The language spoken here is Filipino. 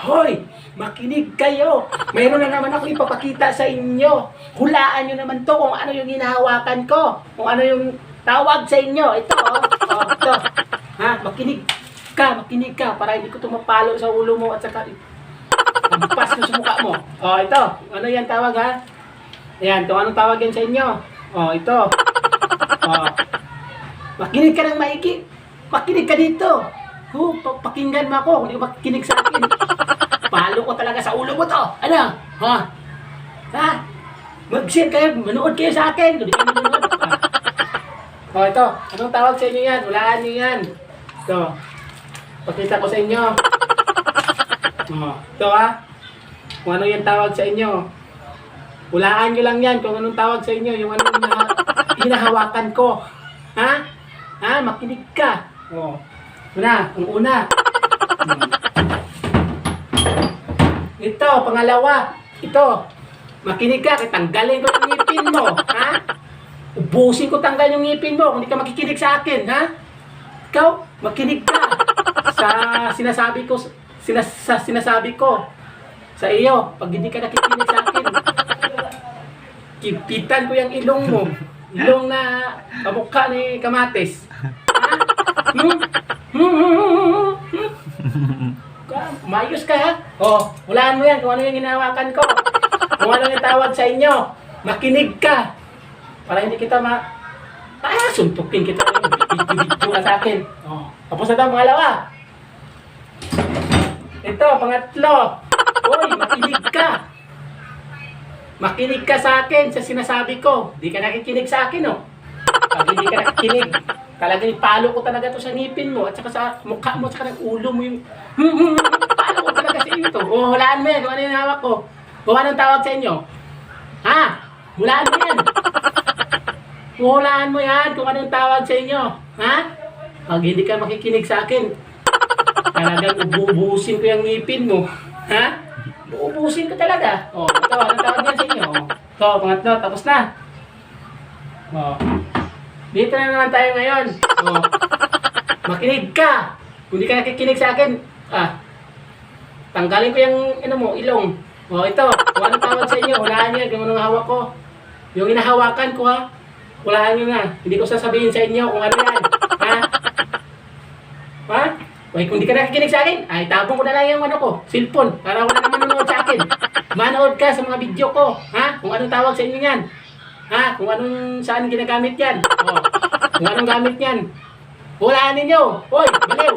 Hoy, makinig kayo. Mayroon na naman ako ipapakita sa inyo. Hulaan nyo naman to kung ano yung hinahawakan ko. Kung ano yung tawag sa inyo. Ito, oh. oh ito. Ha, makinig ka, makinig ka para hindi ko tumapalo sa ulo mo at saka Pampas ko sa mukha mo. Oh, ito. Ano yan tawag ha? Ayan, kung anong tawag yan sa inyo? Oh, ito. Oh. Makinig ka ng maiki. Makinig ka dito. Oh, pa- pakinggan mo ako. Hindi ka makikinig sa akin. Palo ko talaga sa ulo mo to. Ano? Ha? Ha? Mag-share kayo. Manood kayo sa akin. Hindi kayo manood. Oh, ito. Anong tawag sa inyo yan? Hulaan nyo yan. Ito. Pakita ko sa inyo. Oh, ito ha. Kung ano yung tawag sa inyo. Hulaan nyo lang yan kung anong tawag sa inyo. Yung anong hinaha- hinahawakan ko. Ha? Ha? Makinig ka. Oh. Una, ang una. Hmm. Ito, pangalawa. Ito. Makinig ka, tanggalin ko yung ngipin mo. Ha? Ubusin ko tanggal yung ngipin mo kung hindi ka makikinig sa akin, ha? Ikaw, makinig ka sa sinasabi ko, sinas, sa sinasabi ko sa iyo. Pag hindi ka nakikinig sa akin, kipitan ko yung ilong mo. Ilong na kamukha ni Kamates. Ha? Hmm? Hmm, hmm, hmm, hmm, Mayos ka ha? Oh, hulaan mo yan kung ano yung hinahawakan ko. Kung ano yung tawag sa inyo. Makinig ka. Para hindi kita ma... Ah, suntukin kita. Ka sa akin. Oh. Tapos na tayo, pangalawa. Ito, pangatlo. Uy, makinig ka. Makinig ka sa akin sa sinasabi ko. Di ka nakikinig sa akin, oh. Pag hindi ka nakikinig, talagang ipalo ko talaga to sa ngipin mo at saka sa mukha mo at saka ng ulo mo yung palo ko talaga sa iyo to. O, hulaan mo yan kung ano yung hawak ko. Kung anong tawag sa inyo. Ha? Hulaan mo yan. Hulaan mo yan kung anong tawag sa inyo. Ha? Pag hindi ka makikinig sa akin, talagang ububusin ko yung ngipin mo. Ha? Uubusin ko talaga. O, ito, anong tawag yan sa inyo? O, ito, pangatlo, tapos na. O, dito na naman tayo ngayon. O, makinig ka. Kung hindi ka nakikinig sa akin, ah, tanggalin ko yung, ano mo, ilong. O, ito, kung anong tawag sa inyo, hulaan niyo kung anong hawak ko. Yung inahawakan ko, ha? Hulaan niyo na. Hindi ko sasabihin sa inyo kung ano yan. Ha? Ha? Wait, kung di ka nakikinig sa akin, ay tapon ko na lang yung ano ko, cellphone, para wala naman manonood sa akin. Manood ka sa mga video ko, ha? Kung anong tawag sa inyo yan. Ha? Kung anong, saan ginagamit yan. O, kung anong gamit yan. Hulaan ninyo. Hoy, baliw.